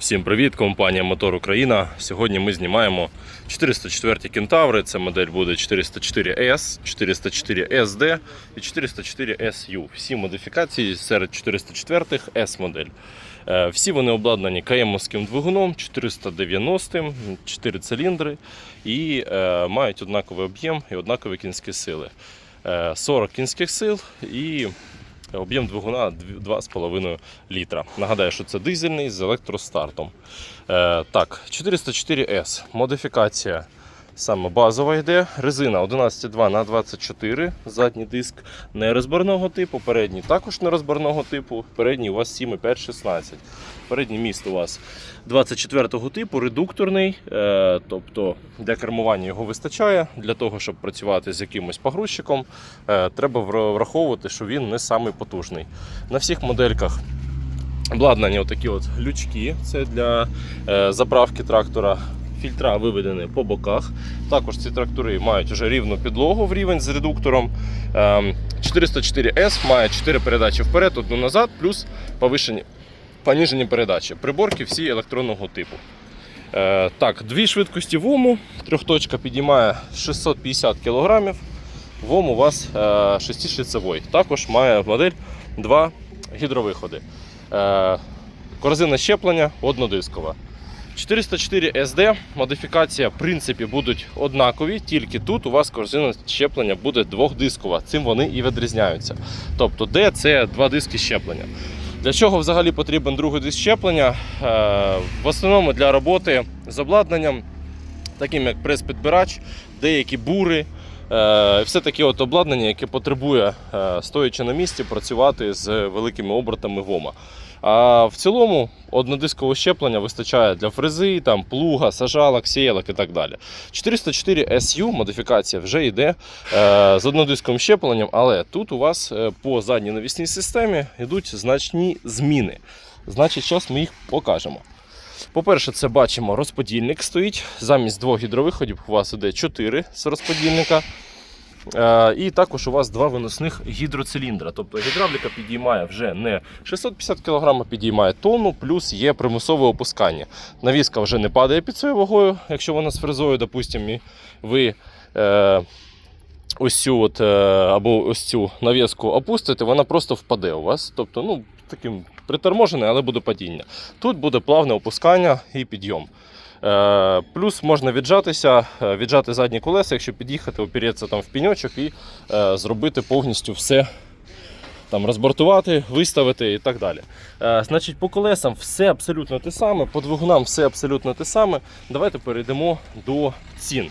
Всім привіт, компанія Мотор Україна. Сьогодні ми знімаємо 404 кентаври. Це модель буде 404 S, 404 SD і 404 SU. Всі модифікації серед 404 S модель. Е, Всі вони обладнані КМовським двигуном 490, 4 циліндри і е, мають однаковий об'єм і однакові кінські сили. Е, 40 кінських сил і Об'єм двигуна 2,5 літра. Нагадаю, що це дизельний з електростартом. Е, так, 404S. Модифікація саме базова йде. Резина 11,2 на 24 задній диск нерозборного типу, передній також нерозборного типу. Передній у вас 7,5 16. Передній міст у вас 24-го типу, редукторний, е, тобто для кермування його вистачає. Для того, щоб працювати з якимось погрузчиком, е, треба враховувати, що він не самий потужний. На всіх модельках обладнані отакі от лючки, це для е, заправки трактора. Фільтра виведені по боках. Також ці трактори мають вже рівну підлогу в рівень з редуктором. Ем, 404S має 4 передачі вперед, одну назад, плюс повишені, поніжені передачі. Приборки всі електронного типу. Е, так, дві швидкості ВОМу. Трьохточка підіймає 650 кг. ВОМ у вас е, шестишліцевий. Також має модель два гідровиходи. Е, корзина щеплення однодискова. 404 SD модифікація, в принципі, будуть однакові, тільки тут у вас корзина щеплення буде двохдискова. Цим вони і відрізняються. Тобто, D – це два диски щеплення. Для чого взагалі потрібен другий диск щеплення? Е, В основному для роботи з обладнанням, таким як прес-підбирач, деякі бури. е, Все таке от обладнання, яке потребує, е, стоячи на місці, працювати з великими обертами ВОМа. А в цілому однодискового щеплення вистачає для фрези, там, плуга, сажалок, сіялок і так далі. 404 SU модифікація вже йде е, з однодисковим щепленням, але тут у вас е, по задній навісній системі йдуть значні зміни. Значить, зараз ми їх покажемо. По-перше, це бачимо, розподільник стоїть. Замість двох гідровиходів у вас іде 4 з розподільника. Е, І також у вас два виносних гідроциліндра. Тобто гідравліка підіймає вже не 650 кг, а підіймає тонну, плюс є примусове опускання. Навіска вже не падає під своєю вагою, якщо вона з фрезою, допустимо, ви е, ось цю от, е, або ось цю навіску опустите, вона просто впаде у вас. Тобто, ну, таким приторможене, але буде падіння. Тут буде плавне опускання і підйом. Е, Плюс можна віджатися, е, віджати задні колеса, якщо під'їхати, опіреться там в піньочок і е, зробити повністю все. Там розбортувати, виставити і так далі. Е, значить, по колесам все абсолютно те саме, по двигунам все абсолютно те саме. Давайте перейдемо до цін.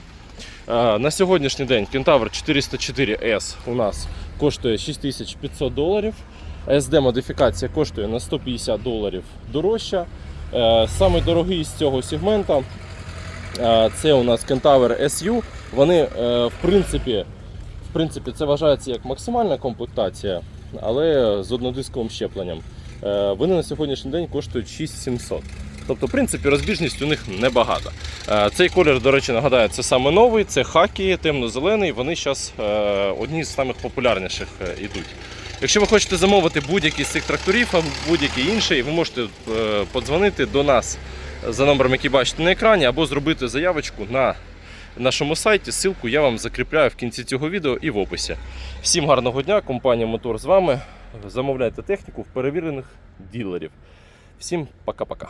Е, на сьогоднішній день Кентавр 404S у нас коштує 6500 доларів. SD модифікація коштує на 150 доларів дорожча. Е, Самий дорогий з цього сегмента е, це у нас Kentaur SU. Вони, е, в принципі, в принципі, це вважається як максимальна комплектація, але з однодисковим щепленням. Вони на сьогоднішній день коштують 6700. Тобто, в принципі, розбіжність у них небагата. Цей колір, до речі, нагадаю, це саме новий, це хакі, темно-зелений. Вони зараз одні з самих популярніших ідуть. Якщо ви хочете замовити будь-який з цих тракторів, або будь-який інший, ви можете е, подзвонити до нас за номером, який бачите на екрані, або зробити заявочку на нашому сайті. Ссылку я вам закріпляю в кінці цього відео і в описі. Всім гарного дня, компанія Мотор з вами. Замовляйте техніку в перевірених ділерів. Всім пока-пока.